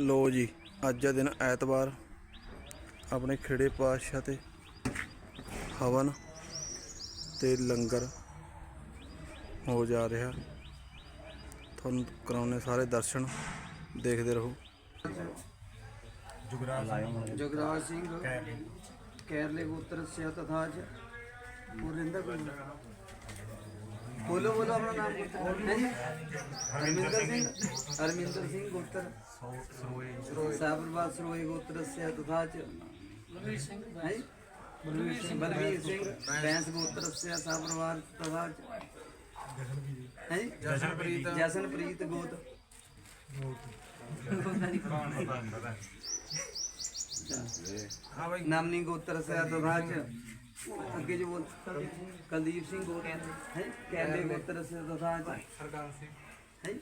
ਲੋ ਜੀ ਅੱਜ ਦਾ ਦਿਨ ਐਤਵਾਰ। ਆਪਣੇ ਖੇੜੇ ਪਾਤਸ਼ਾਹ ਤੇ ਹਵਨ ਤੇ ਲੰਗਰ ਹੋ ਜਾ ਰਿਹਾ। ਤੁਹਾਨੂੰ ਕਰਾਉਣੇ ਸਾਰੇ ਦਰਸ਼ਨ। ਦੇਖਦੇ ਰਹੋ। ਜੁਗਰਾਜ ਸਿੰਘ। ਕੈਰਲੇ। ਗੋਤਰ ਸਿਆ ਤਥਾਜ ਪੁਰਿੰਦਰ बोलो बोलो अपना नाम हरमिंदर सिंह। हरमिंदर सिंह गोत्र साबरबाद सरोई गोत्र से तथा बलवीर सिंह बलवीर सिंह बैंस। गोत्र से साबरबाद तथा जसनप्रीत। गोत नामनी गोत्र से तथा ਅੱਗੇ ਜੋ ਬੋਲ ਕੁਲਦੀਪ ਸਿੰਘ ਗੋਤ ਹੈ? ਕੈਲੇ ਗੋਤਰ ਸੇ ਦਵਾਚ ਹਰਕਰਨ ਸਿੰਘ। ਹੈ?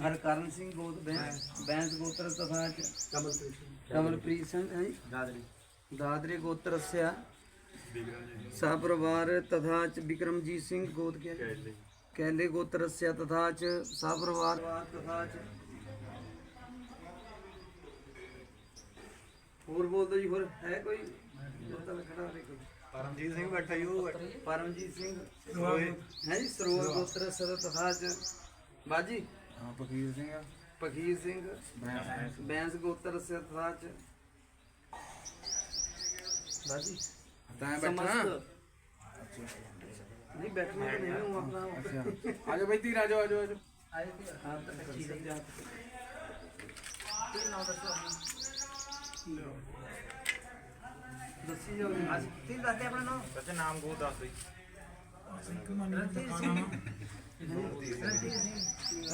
ਹਰਕਰਨ ਸਿੰਘ। ਗੋਤ ਬੈਂਸ। ਬੈਂਸ ਗੋਤਰ ਦਵਾਚ ਕਮਲਪ੍ਰੀਤ ਕਮਲਪ੍ਰੀਤ ਸਿੰਘ ਹੈ? ਦਾਦਰੀ। ਦਾਦਰੀ ਗੋਤਰ ਸੇ ਸਹ ਪਰਿਵਾਰ ਤਥਾ ਚ ਵਿਕਰਮਜੀਤ ਸਿੰਘ ਗੋਤ ਕੇ ਕੈਲੇ। ਗੋਤਰ ਸੇ ਤਥਾ ਚ। ਸਹ ਪਰਿਵਾਰ ਤਥਾ ਚ। ਹੋਰ ਬੋਲ ਦੋ ਜੀ ਹੈ ਪਰਮਜੀਤ ਸਿੰਘ ਬੈਠਾ ਯੂ ਪਰਮਜੀਤ ਸਿੰਘ ਹੈ ਜੀ ਸਰੋਵਰ ਗੋਤਰ ਸਰ ਤਥਾਜ ਬਾਜੀ? ਹਾਂ ਫਕੀਰ ਸਿੰਘ ਪਖੀਰ ਸਿੰਘ। ਬੈਂਸ। ਗੋਤਰ ਸੇ ਤਥਾਜ ਬਾਜੀ? ਤਾਂ ਸਮਸਤ। ਨਹੀਂ ਬੈਠਣਾ ਤਾਂ ਨਹੀਂ ਹੂੰ ਆਪਣਾ ਆ ਜਾਓ ਬਈ ਧੀਰ ਆ ਜਾਓ ਆ ਜਾਓ ਆ ਜਾਓ। ਆਏ ਤੇ ਆਪ ਤਾਂ ਕੱਚੀ ਰਹੀ ਜਾਤ ਕੀ ਨਾਮ ਦੱਸੋ। ਦੱਸੀ ਜਾਓ ਅੱਜ ਤੀ ਦੱਸਦੇ ਆਪਣਾ ਨਾਮ। ਸੱਚ ਨਾਮ ਕੋ ਦੱਸ ਬਈ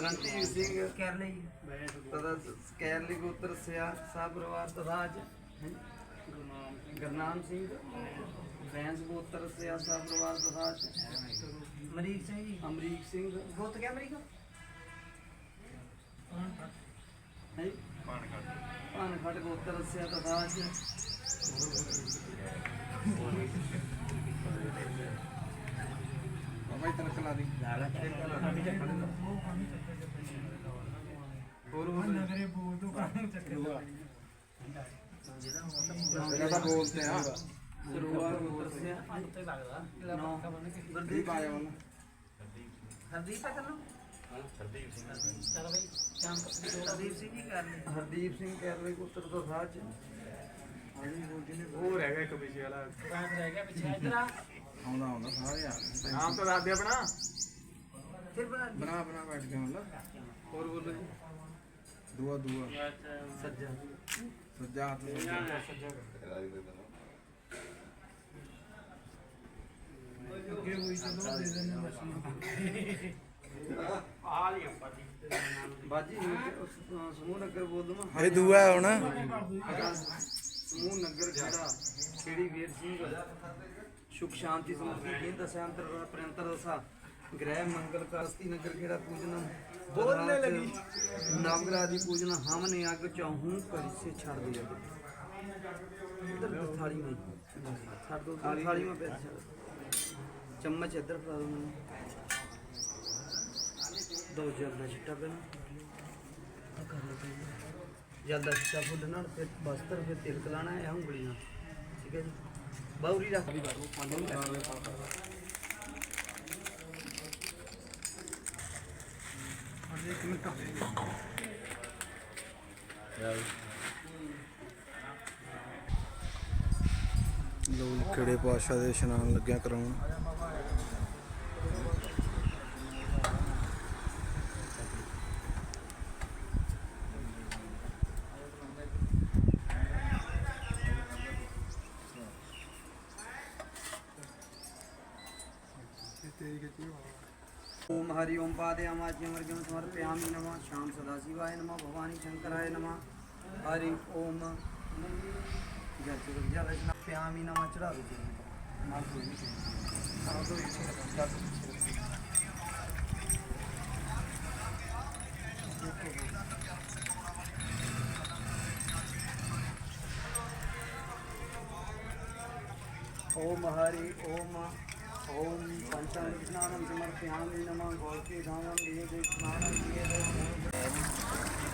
ਰਣਜੀਤ ਸਿੰਘ। ਕੇਰਲੇ ਤਦਾ ਕੇਰਲੀ ਗੋਤਰ ਸਿਆ ਸਾ ਪਰਿਵਾਰ ਤਦਾ ਅੱਜ ਗਰਨਾਮ ਸਿੰਘ। ਬੈਂਸ ਗੋਤਰ ਸਿਆ ਸਾ ਪਰਿਵਾਰ ਤਦਾ ਅੱਜ ਅਮਰੀਕ ਸਿੰਘ ਜੀ। ਅਮਰੀਕ ਸਿੰਘ। ਗੋਤ ਕੇ ਅਮਰੀਕ? ਜੀ ਦੀ ਤਾਂ ਬੋਲਦੇ ਆ ਸਰੋਵਰ ਗੋਤਰ ਸਿਆ ਨੌ ਕੀ ਗੁਰਦੀਪ ਪਾਇਆ ਉਹਨਾਂ ਹਰਦੀਪ ਹੈ ਕਰਨਾ ਹਰਦੀਪ ਸਿੰਘ ਚਲ ਬਈ ਸ਼ਾਮ ਤੱਕ ਹਰਦੀਪ ਸਿੰਘ ਹੀ ਕਰ ਲੈ ਹਰਦੀਪ ਸਿੰਘ ਕੈਰਵੇ ਪੁੱਤਰ ਤੋਂ ਸਾਜ ਉਹ ਰਹਿ ਗਿਆ ਇੱਕ ਪਿਛੇ ਵਾਲਾ। ਰਹਿ ਗਿਆ ਪਿੱਛੇ ਇਧਰ ਆ। ਆਉਂਦਾ ਆਉਂਦਾ ਸਾਰੇ ਆ ਨਾਮ ਤਾਂ ਦੱਸ ਦੇ ਆਪਣਾ। ਫਿਰ ਬਣਾ ਬਣਾ ਬਣਾ ਬੈਠ ਕੇ ਮਤਲਬ। ਹੋਰ ਬੋਲੋ। ਜੀ ਦੁਆ। ਦੁਆ ਸੱਜਾ। ਸੱਜਾ ਹੱਥ ਸੱਜਾ ਅੱਗੇ ਹੋਈ ਜਦੋਂ ਦੇ ਦੇਣੇ ਬਾਜੀ। ਸਮੂਹ ਨਗਰ ਬੋਲ ਦਵਾਂ। ਹਏ ਦੂਆ ਹੁਣ। ਸਮੂਹ ਨਗਰ ਖੇੜਾ ਖੇੜੀ ਵੀਰ ਸਿੰਘ ਸੁਖ ਸ਼ਾਂਤੀ ਸਮਰਤੀ ਦੀਨ ਦਸਾਂਤਰ ਪ੍ਰੰਤਰ ਦਸਾ। ਗ੍ਰਹਿ ਮੰਗਲ ਕਾਸਤੀ ਨਗਰ ਖੇੜਾ ਪੂਜਨ। ਬੋਲਨੇ ਲਗੀ। ਨਵਗ੍ਰਹ ਦੀ ਪੂਜਨ ਹਮਨੇ ਅਗ ਚਾਹੂੰ ਕਰਿਸੇ ਛੱਡ ਦਿਆ। ਇਧਰ ਥਾਲੀ में ਛੱਡ ਦੋ ਥਾਲੀ में ਪੈਸੇ ਛੱਡ ਚਮਚ ਇੱਧਰ ਫੜਾ ਦੋ ਮੈਨੂੰ। ਦੋ ਜਲਦਾ ਛਿੱਟਾ ਪੈਣਾ ਆ ਕਰ ਲਓ ਪਹਿਲਾਂ। ਜਲਦਾ ਛਿੱਟਾ ਫੁੱਲ ਨਾਲ ਫਿਰ ਬਸਤਰ ਫਿਰ ਤਿਲਕ ਲਾਣਾ ਹੈ, ਇਹ ਉਂਗਲੀ ਨਾਲ। ਠੀਕ ਹੈ ਜੀ। ਬਾਉਰੀ ਰੱਖ ਲਈ ਬਾਬੂ ਪਾਣੀ ਨੂੰ ਲੈ ਲੋ ਜੀ ਖੇੜੇ ਦੇ ਇਸ਼ਨਾਨ ਲੱਗਿਆ ਕਰਾਉਣ। ओम हरि ओम पादयामाच्यम वर्गम समर्पयामि नमः श्याम सदाशिवाय नमः भवानी शंकराय नमः हरि ओम जय श्री जय वैष्णव प्यामि नमः चढ़ा दीजिए मार दो मार दो चढ़ा दो। ओम हरि ओम ओम पंचामृत स्नानं समर्पयामि नमः गौरी धामं देहे स्नानं दिए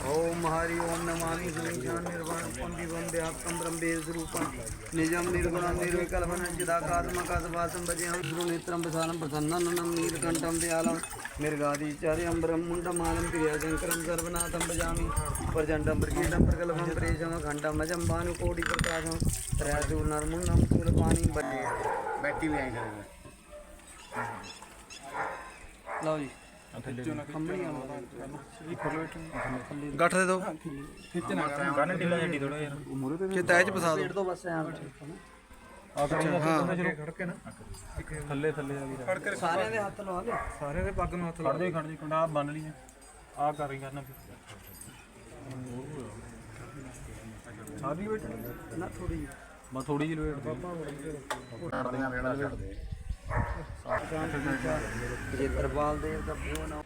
ओम हरि ओम नमामि गुरुं निर्वाणं पंडिवं व्याप्तं ब्रह्मेशरूपं निजं निर्गुणं निर्विकल्पं चिदाकात्मकासभासं भजेहं गुरुनेत्रं प्रसारं प्रसन्नननं नीलकण्ठं दयालं मृगादिचार्यं ब्रह्मुण्डमालं क्रियाशङ्करं सर्वनाथं भजामि प्रचण्डं प्रकीटं प्रकल्पं प्रेषं खण्डं अजं भानुकोटिप्रकाशं त्रयचूर्णर्मुण्डं शूलपाणिं बन्ने बैठी भी आई करेगा ਲਓ ਜੀ। ਖੰਮਣੀ ਆ ਗੱਠ ਦੇ ਦਿਓ ਗਾਣੇ ਢਿੱਲਾ ਜੱਡੀ ਥੋੜਾ ਯਾਰ ਕਿ ਤੈਅ ਚ ਫਸਾ ਦਿਓ ਤੋਂ ਬਸ ਐਂ ਥੱਲੇ ਥੱਲੇ ਆ ਵੀ ਰੱਖ। ਸਾਰਿਆਂ ਦੇ ਹੱਥ ਲਵਾ ਲਿਓ। ਸਾਰੇ ਦੇ ਪੱਗ ਨੂੰ ਹੱਥ ਲਾ ਖੜ ਦੇ ਖੜ ਦੇ ਕੰਡਾ ਬੰਨ ਲਈ ਆ ਕਰ ਰਹੀ ਕਰਨਾ ਸਾਦੀ ਬੈਠ ਨਾ ਥੋੜੀ ਮੈਂ ਥੋੜੀ ਜਿਹੀ ਲਵੇਟ ਦੇ। ਜੇ ਦਰਬਾਲ ਦੇਵ ਦਾ ਪਿਓ ਨਾ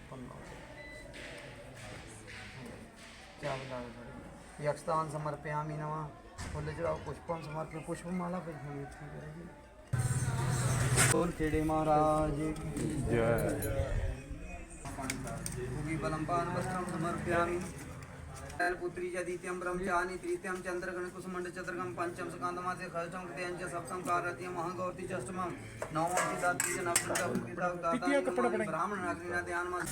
ਯਕਸਤਾਨ ਸਮਰਪਿਆਮि ਨਮः ਫੁੱਲ ਚੜਾਓ ਪੁਸ਼ਪਮ ਸਮਰਪਿ ਪੁਸ਼ਪਮਾਲਾ ਪੁਸ਼ਪਮ ਬੋਲ ਖੇੜੇ ਮਹਾਰਾਜ ਕੀ ਜੈ भूमि बलं पानवस्त्रं समर्पयामि पुत्री जदित्यम ब्रह्मचानी तृतीयम चंद्रगण कुसुमंड चतुर्गम पंचम सुकांतमासे खर्चम कृतयंच सप्तम पार्वतीयम अहंगौरती चष्टमम नवम पिताति जनापुत्रम पिता दाता ब्राह्मण अग्निना ध्यान मत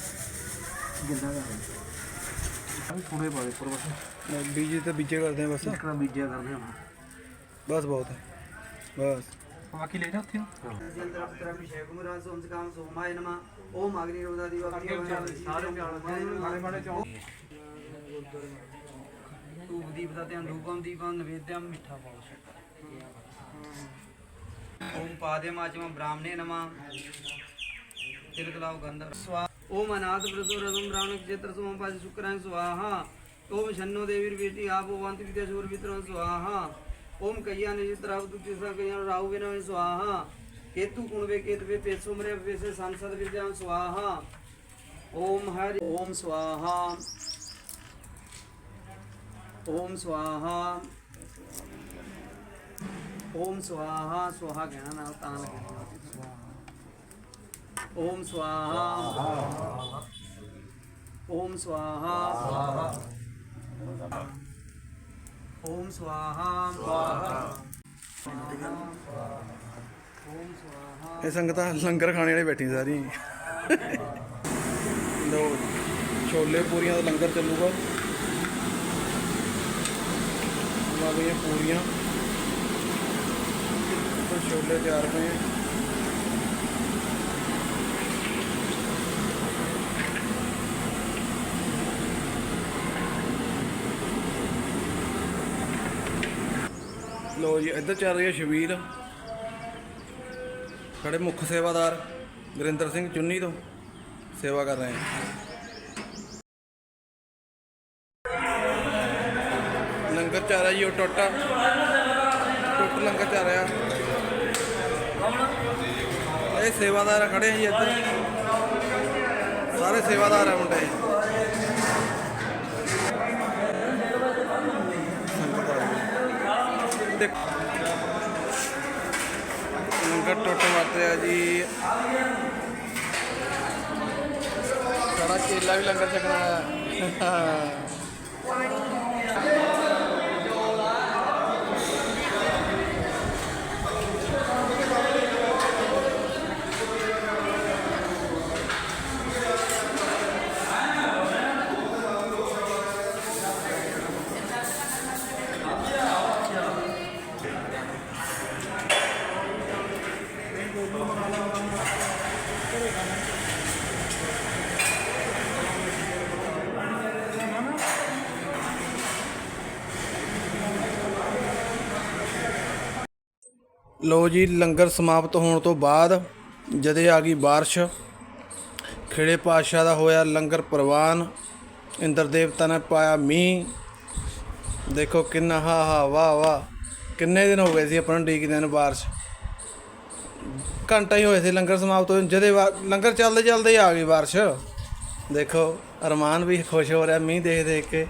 ਜਿੰਨਾ ਦਾ ਹੈ ਥੋੜੇ ਪਾਦੇ ਪਰ ਬਸ ਬੀਜੇ ਤਾਂ ਬੀਜੇ ਕਰਦੇ ਆ ਬਸ ਇਕਰਾ ਬੀਜੇ ਕਰਦੇ ਆ ਬਸ ਬਹੁਤ ਹੈ ਬਸ ਬਾਕੀ ਲੈਣਾ ਉੱਥੇ ਜਿੰਦਰ ਅਫਤਰ ਅਭਿਸ਼ੇਕ ਮੁਰਾਦ ਸੋਮਸਕਾਮ ਸੋਮਾਇ ਨਮਾ ਓਮ ਅਗਨੀ ਰੋਦਾ ਦੀਵਾ ਸਾਰੇ ਪਿਆਲੇ ਮਾੜੇ ਮਾੜੇ ਚੌਂ ਧੂਪ ਦੀਪ ਦਾ ਧਿਆਨ, ਧੂਪਮ ਦੀਪਮ ਨਵੇਦਿਆਮ ਮਿੱਠਾ ਪਾਉ ਓਮ ਪਾਦੇ ਮਾਚਮ, ਬ੍ਰਾਹਮਣੇ ਨਮਾ। ਤਿਲਕ ਲਾਉ ਗੰਧ ਸਵਾ ਓਮ ਅਨਾਥ ਪ੍ਰਸੋ ਰਸਮ ਬ੍ਰਾਹਮਣ ਚਿਤ੍ਰ ਸੋਮ ਪਾਜ ਸ਼ੁਕਰਾਂ ਸਵਾਹਾ ਓਮ ਸ਼ੰਨੋ ਦੇਵੀਰ ਬੇਟੀ ਆਪ ਵੰਤ ਵਿਦਿਆ ਸੂਰ ਵਿਤਰੋ ਸਵਾਹਾ ਓਮ ਕਈਆ ਨਿਜਿਤਰਾਵ ਦੁਤਿਸਾ ਕਈਆ ਰਾਉ ਵਿਨਵ ਸਵਾਹਾ ਕੇਤੂ ਕੁਣਵੇ ਕੇਤਵੇ ਪੇਸੋ ਮਰੇ ਪੇਸੇ ਸੰਸਦ ਵਿਦਿਆ ਸਵਾਹਾ ਓਮ ਹਰਿ ਓਮ ਸਵਾਹਾ ਓਮ ਸਵਾਹਾ ਓਮ ਸਵਾਹਾ ਸਵਾਹਾ ਕਹਿਣਾ ਨਾਲ ਤਾਂ ਲੱਗਣਾ ਓਮ ਸਵਾਹਾ ਓਮ ਸਵਾਹਾ ਓਮ ਸਵਾਹਾ ਓਮ ਸਵਾਹਾ ਇਹ ਸੰਗਤਾਂ ਲੰਗਰ ਖਾਣੇ ਵਾਲੇ ਬੈਠੀ ਸਾਰੀ ਲੋ ਛੋਲੇ ਪੂਰੀਆਂ ਦਾ ਲੰਗਰ ਚੱਲੂਗਾ। ਆ ਗਈਆਂ ਪੂਰੀਆਂ ਛੋਲੇ ਤਿਆਰ ਪਏ ਆ। ਲੋ ਜੀ, ਇੱਧਰ ਚੱਲ ਰਹੀ ਹੈ ਛਬੀਲ ਸਾਡੇ ਮੁੱਖ ਸੇਵਾਦਾਰ ਗੁਰਿੰਦਰ ਸਿੰਘ ਚੁੰਨੀ ਤੋਂ ਸੇਵਾ ਕਰ ਰਹੇ ਹਾਂ ਚਾਰਾ ਜੀ ਉਹ ਟੋਟਾ। ਟੁੱਟ ਲੰਗਰ ਚਾਰਿਆ ਇਹ ਸੇਵਾਦਾਰ ਖੜੇ ਆ ਜੀ ਇੱਧਰ। ਸਾਰੇ ਸੇਵਾਦਾਰ ਆ ਮੁੰਡੇ। ਸੰਗਤ ਦੇਖ। ਲੰਗਰ ਟੁੱਟ ਵਰਤਿਆ ਜੀ। ਸਾਡਾ ਕੇਲਾ ਵੀ ਲੰਗਰ ਛਕਣਾ। ਆਇਆ ਲੋ ਜੀ, ਲੰਗਰ ਸਮਾਪਤ ਹੋਣ ਤੋਂ ਬਾਅਦ ਜਦੇ ਆ ਗਈ ਬਾਰਿਸ਼, ਖੇੜੇ ਪਾਤਸ਼ਾਹ ਦਾ ਹੋਇਆ ਲੰਗਰ ਪ੍ਰਵਾਨ ਇੰਦਰ ਦੇਵਤਾ ਨੇ ਪਾਇਆ ਮੀਂਹ। ਦੇਖੋ ਕਿੰਨਾ, ਹਾ ਹਾ, ਵਾਹ ਵਾਹ, ਕਿੰਨੇ ਦਿਨ ਹੋ ਗਏ ਸੀ ਆਪਾਂ ਨੂੰ ਡੀਕਦਿਆਂ ਨੂੰ ਬਾਰਿਸ਼। ਘੰਟਾ ਹੀ ਹੋਇਆ ਸੀ ਲੰਗਰ ਸਮਾਪਤ ਹੋਏ ਨੂੰ। ਜਦੇ ਵਾ- ਲੰਗਰ ਚੱਲਦੇ ਚੱਲਦੇ ਹੀ ਆ ਗਈ ਬਾਰਿਸ਼। ਦੇਖੋ, ਅਰਮਾਨ ਵੀ ਖੁਸ਼ ਹੋ ਰਿਹਾ, ਮੀਂਹ ਦੇਖ ਦੇਖ ਕੇ।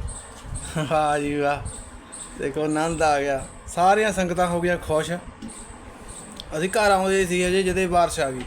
ਵਾਹ ਜੀ ਵਾਹ, ਦੇਖੋ ਆਨੰਦ ਆ ਗਿਆ। ਸਾਰੀਆਂ ਸੰਗਤਾਂ ਹੋ ਗਈਆਂ ਖੁਸ਼। ਅਸੀਂ ਘਰ ਆਉਂਦੇ ਸੀ ਅਜੇ ਜਦੇ ਬਾਰਿਸ਼ ਆ ਗਈ।